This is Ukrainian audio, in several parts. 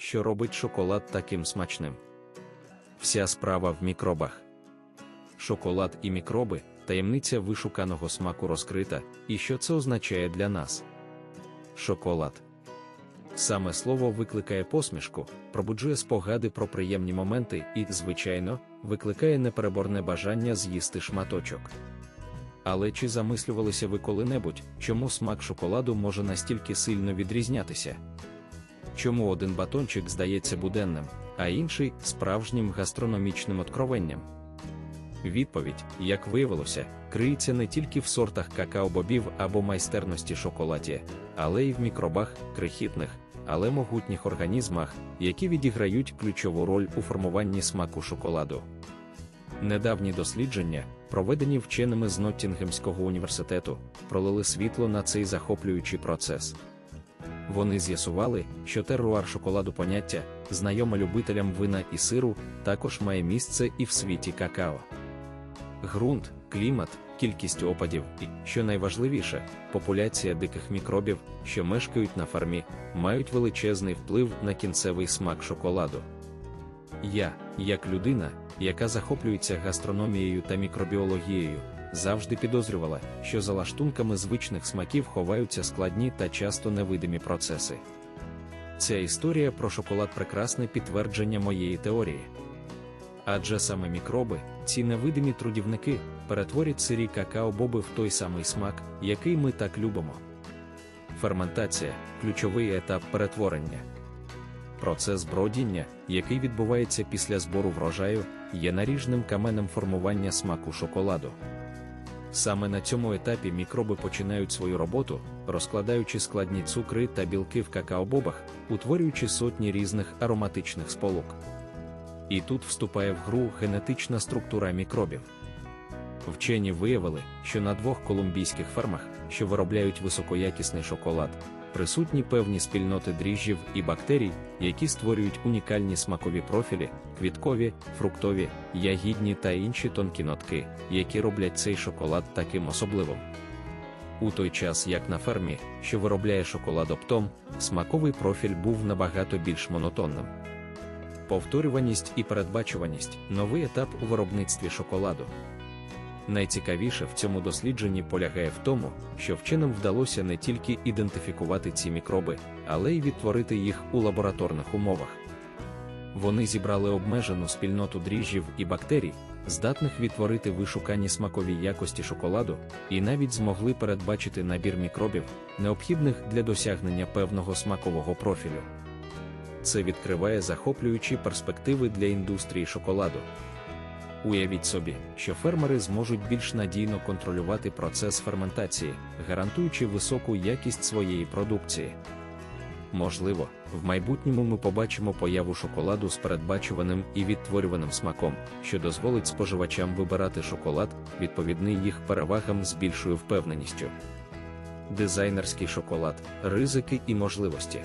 що робить шоколад таким смачним. Вся справа в мікробах. Шоколад і мікроби таємниця вишуканого смаку розкрита, і що це означає для нас. Шоколад. Саме слово викликає посмішку, пробуджує спогади про приємні моменти і, звичайно, викликає непереборне бажання з'їсти шматочок. Але чи замислювалися ви коли-небудь, чому смак шоколаду може настільки сильно відрізнятися? Чому один батончик здається буденним, а інший справжнім гастрономічним откровенням? Відповідь, як виявилося, криється не тільки в сортах какао-бобів або майстерності шоколаді, але й в мікробах, крихітних, але могутніх організмах, які відіграють ключову роль у формуванні смаку шоколаду. Недавні дослідження, проведені вченими з Ноттінгемського університету, пролили світло на цей захоплюючий процес. Вони з'ясували, що теруар шоколаду поняття, знайоме любителям вина і сиру, також має місце і в світі какао. Ґрунт, клімат, кількість опадів і, що найважливіше, популяція диких мікробів, що мешкають на фармі, мають величезний вплив на кінцевий смак шоколаду. Я, як людина, яка захоплюється гастрономією та мікробіологією, завжди підозрювала, що за лаштунками звичних смаків ховаються складні та часто невидимі процеси. Ця історія про шоколад прекрасне підтвердження моєї теорії. Адже саме мікроби, ці невидимі трудівники, перетворять сирі какао-боби в той самий смак, який ми так любимо. Ферментація ключовий етап перетворення. Процес бродіння, який відбувається після збору врожаю, є наріжним каменем формування смаку шоколаду. Саме на цьому етапі мікроби починають свою роботу, розкладаючи складні цукри та білки в какао-бобах, утворюючи сотні різних ароматичних сполук. І тут вступає в гру генетична структура мікробів. Вчені виявили, що на двох колумбійських фермах, що виробляють високоякісний шоколад, присутні певні спільноти дріжджів і бактерій, які створюють унікальні смакові профілі, квіткові, фруктові, ягідні та інші тонкі нотки, які роблять цей шоколад таким особливим. У той час, як на фермі, що виробляє шоколад оптом, смаковий профіль був набагато більш монотонним. Повторюваність і передбачуваність новий етап у виробництві шоколаду. Найцікавіше в цьому дослідженні полягає в тому, що вченим вдалося не тільки ідентифікувати ці мікроби, але й відтворити їх у лабораторних умовах. Вони зібрали обмежену спільноту дріжджів і бактерій, здатних відтворити вишукані смакові якості шоколаду, і навіть змогли передбачити набір мікробів, необхідних для досягнення певного смакового профілю. Це відкриває захоплюючі перспективи для індустрії шоколаду. Уявіть собі, що фермери зможуть більш надійно контролювати процес ферментації, гарантуючи високу якість своєї продукції. Можливо, в майбутньому ми побачимо появу шоколаду з передбачуваним і відтворюваним смаком, що дозволить споживачам вибирати шоколад, відповідний їх перевагам з більшою впевненістю. Дизайнерський шоколад, ризики і можливості.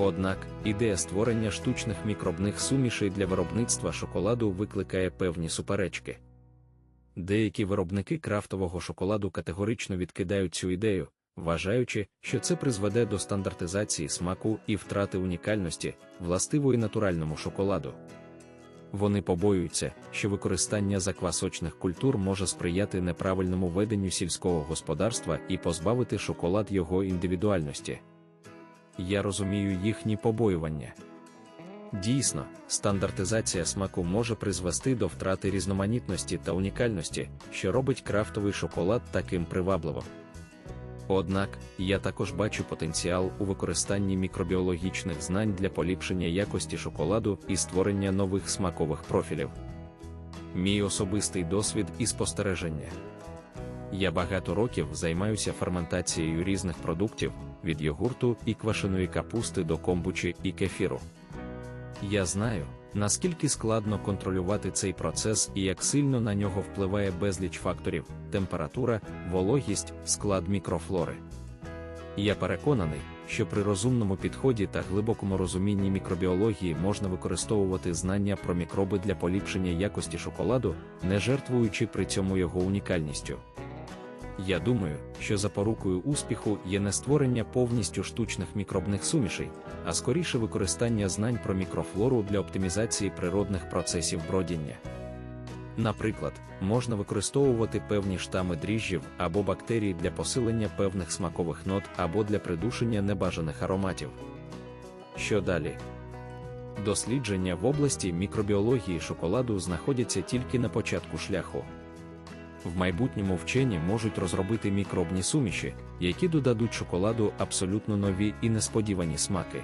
Однак, ідея створення штучних мікробних сумішей для виробництва шоколаду викликає певні суперечки. Деякі виробники крафтового шоколаду категорично відкидають цю ідею, вважаючи, що це призведе до стандартизації смаку і втрати унікальності, властивої натуральному шоколаду. Вони побоюються, що використання заквасочних культур може сприяти неправильному веденню сільського господарства і позбавити шоколад його індивідуальності я розумію їхні побоювання. Дійсно, стандартизація смаку може призвести до втрати різноманітності та унікальності, що робить крафтовий шоколад таким привабливим. Однак, я також бачу потенціал у використанні мікробіологічних знань для поліпшення якості шоколаду і створення нових смакових профілів. Мій особистий досвід і спостереження. Я багато років займаюся ферментацією різних продуктів, від йогурту і квашеної капусти до комбучі і кефіру. Я знаю, наскільки складно контролювати цей процес і як сильно на нього впливає безліч факторів: температура, вологість, склад мікрофлори. Я переконаний, що при розумному підході та глибокому розумінні мікробіології можна використовувати знання про мікроби для поліпшення якості шоколаду, не жертвуючи при цьому його унікальністю. Я думаю, що запорукою успіху є не створення повністю штучних мікробних сумішей, а скоріше використання знань про мікрофлору для оптимізації природних процесів бродіння. Наприклад, можна використовувати певні штами дріжджів або бактерій для посилення певних смакових нот або для придушення небажаних ароматів. Що далі? Дослідження в області мікробіології шоколаду знаходяться тільки на початку шляху. В майбутньому вчені можуть розробити мікробні суміші, які додадуть шоколаду абсолютно нові і несподівані смаки.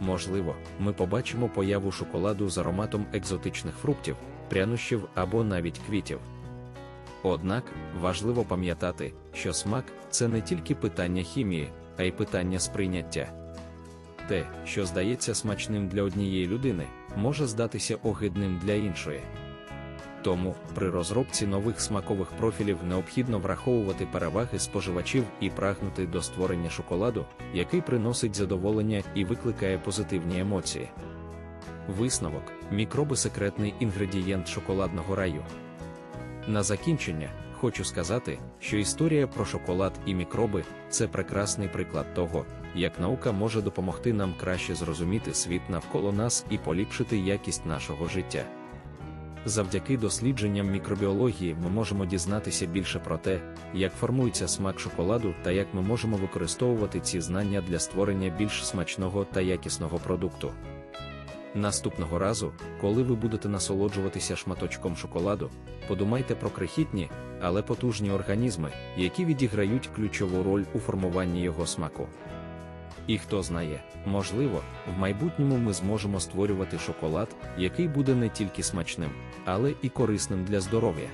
Можливо, ми побачимо появу шоколаду з ароматом екзотичних фруктів, прянощів або навіть квітів. Однак важливо пам'ятати, що смак це не тільки питання хімії, а й питання сприйняття. Те, що здається смачним для однієї людини, може здатися огидним для іншої. Тому при розробці нових смакових профілів необхідно враховувати переваги споживачів і прагнути до створення шоколаду, який приносить задоволення і викликає позитивні емоції. Висновок мікроби секретний інгредієнт шоколадного раю. На закінчення хочу сказати, що історія про шоколад і мікроби це прекрасний приклад того, як наука може допомогти нам краще зрозуміти світ навколо нас і поліпшити якість нашого життя. Завдяки дослідженням мікробіології ми можемо дізнатися більше про те, як формується смак шоколаду та як ми можемо використовувати ці знання для створення більш смачного та якісного продукту. Наступного разу, коли ви будете насолоджуватися шматочком шоколаду, подумайте про крихітні, але потужні організми, які відіграють ключову роль у формуванні його смаку. І хто знає, можливо, в майбутньому ми зможемо створювати шоколад, який буде не тільки смачним, але і корисним для здоров'я.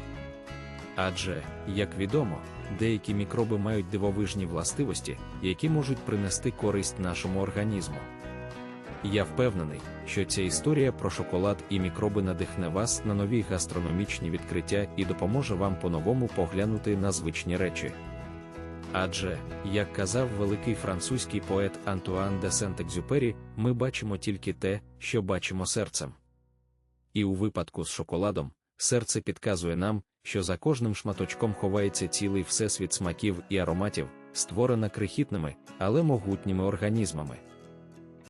Адже, як відомо, деякі мікроби мають дивовижні властивості, які можуть принести користь нашому організму. Я впевнений, що ця історія про шоколад і мікроби надихне вас на нові гастрономічні відкриття і допоможе вам по-новому поглянути на звичні речі. Адже, як казав великий французький поет Антуан де Сент-Екзюпері, ми бачимо тільки те, що бачимо серцем. І у випадку з шоколадом, серце підказує нам, що за кожним шматочком ховається цілий всесвіт смаків і ароматів, створена крихітними, але могутніми організмами.